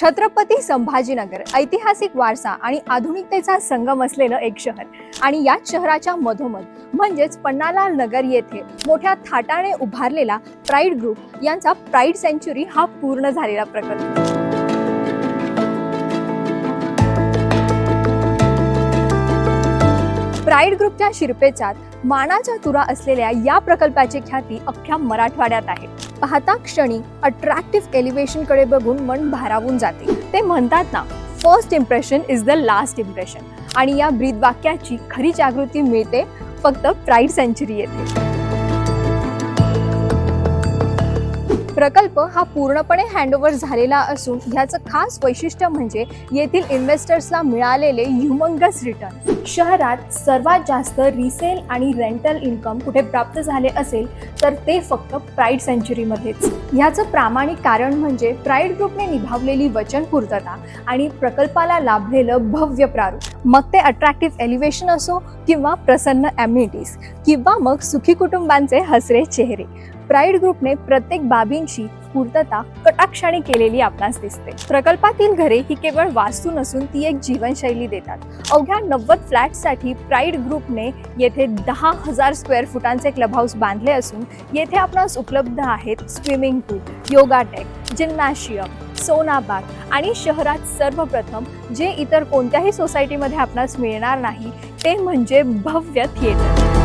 छत्रपती संभाजीनगर ऐतिहासिक वारसा आणि आधुनिकतेचा संगम असलेलं एक शहर. आणि याच शहराच्या मधोमध म्हणजेच पन्नालाल नगर येथे मोठ्या थाटाने उभारलेला प्राईड ग्रुप यांचा प्राईड सेंच्युरी हा पूर्ण झालेला प्रकल्प. राईड ग्रुपच्या शिरपेचात मानाच्या तुरा असलेल्या या प्रकल्पाची ख्याती अख्ख्या मराठवाड्यात आहे. पाहता क्षणी अट्रॅक्टिव्ह एलिव्हेशनकडे बघून मन भारावून जाते. ते म्हणतात ना first impression is the last impression आणि या ब्रीद वाक्याची खरी जागृती मिळते फक्त प्राईड सेंचुरी येथे. प्रकल्प हा पूर्णपणे हँडओव्हर झालेला असून ह्याचं खास वैशिष्ट्य म्हणजे येथील इन्व्हेस्टर्सला मिळालेले ह्युमंगस रिटर्न शहरात सर्वात जास्त रिसेल आणि रेंटल इन्कम कुठे प्राप्त झाले असेल तर ते फक्त प्राईड सेंचुरीमध्येच. ह्याचं प्रामाणिक कारण म्हणजे प्राईड ग्रुपने निभावलेली वचनपूर्तता आणि प्रकल्पाला लाभलेलं भव्य प्रारूप. मग ते अट्रॅक्टिव्ह एलिव्हेशन असो किंवा प्रसन्न ॲम्युनिटीज किंवा मग सुखी कुटुंबांचे हसरे चेहरे. प्राईड ग्रुपने प्रत्येक बाबींची पूर्तता कटाक्षाने केलेली आपणास दिसते. प्रकल्पातील घरे ही केवळ वास्तू नसून ती एक जीवनशैली देतात. अवघ्या नव्वद फ्लॅटसाठी प्राईड ग्रुपने येथे दहा हजार स्क्वेअर फुटांचे क्लब हाऊस बांधले असून येथे आपणास उपलब्ध आहेत swimming pool yoga deck gymnasium सोनाबाग आणि शहरात सर्वप्रथम जे इतर कोणत्याही सोसायटीमध्ये आपणास मिळणार नाही ते म्हणजे भव्य थिएटर.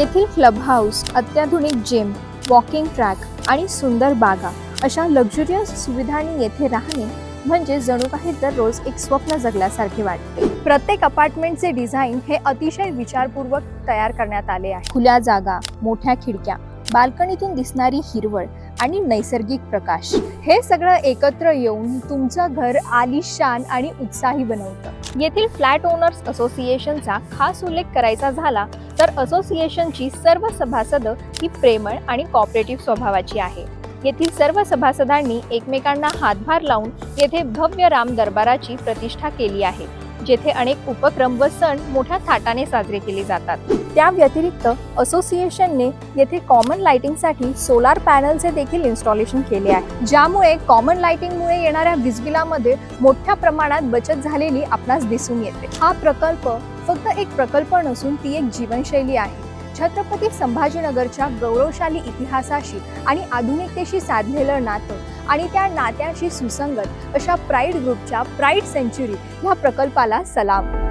येथील क्लब हाऊस अत्याधुनिक जिम वॉकिंग ट्रॅक आणि सुंदर बागा अशा लक्झुरियस सुविधांनी येथे राहणे म्हणजे जणू काही दररोज एक स्वप्न जगल्यासारखे वाटते. प्रत्येक अपार्टमेंटचे डिझाईन हे अतिशय विचारपूर्वक तयार करण्यात आले आहे. खुल्या जागा मोठ्या खिडक्या बाल्कनीतून दिसणारी हिरवळ आणि नैसर्गिक प्रकाश हे सगळं एकत्र येऊन तुमचं घर आलिशान आणि उत्साही बनवतं. येथील फ्लॅट ओनर्स असोसिएशनचा खास उल्लेख करायचा झाला तर असोसिएशनची सर्व सभासद ही प्रेमळ आणि कॉपरेटिव्ह स्वभावाची आहे. येथील सर्व सभासदांनी एकमेकांना हातभार लावून येथे भव्य राम दरबाराची प्रतिष्ठा केली आहे. जेथे अनेक उपक्रम व सण मोठ्या थाटाने साजरे केले जातात. त्या व्यतिरिक्त असोसिएशनने येथे कॉमन लाइटिंगसाठी सोलार पॅनलचे देखील इन्स्टॉलेशन केले आहे. ज्यामुळे कॉमन लाइटिंगमुळे येणाऱ्या वीजबिलामध्ये मोठ्या प्रमाणात बचत झालेली आपणास दिसून येते. हा प्रकल्प फक्त एक प्रकल्प नसून ती एक जीवनशैली आहे. छत्रपती संभाजीनगरच्या गौरवशाली इतिहासाशी आणि आधुनिकतेशी साधलेलं नातं आणि त्या नात्याशी सुसंगत अशा प्राईड ग्रुपच्या प्राईड सेंच्युरी ह्या प्रकल्पाला सलाम.